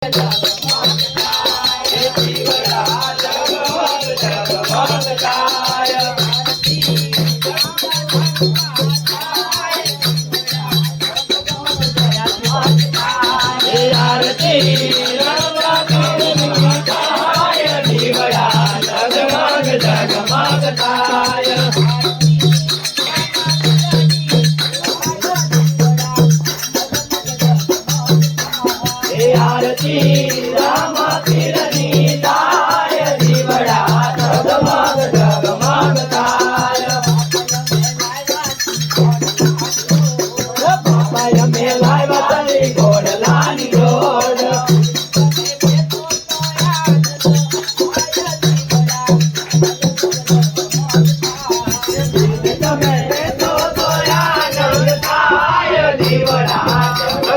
看到了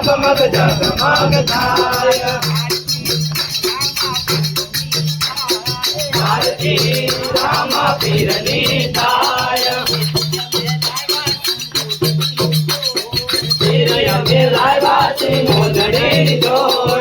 जगमग जगमग जाय भारती राम फिरनी ताय फिरय मिलाय बाती मोदड़ी जोय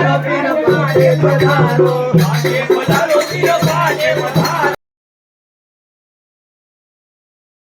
પધારો પધારો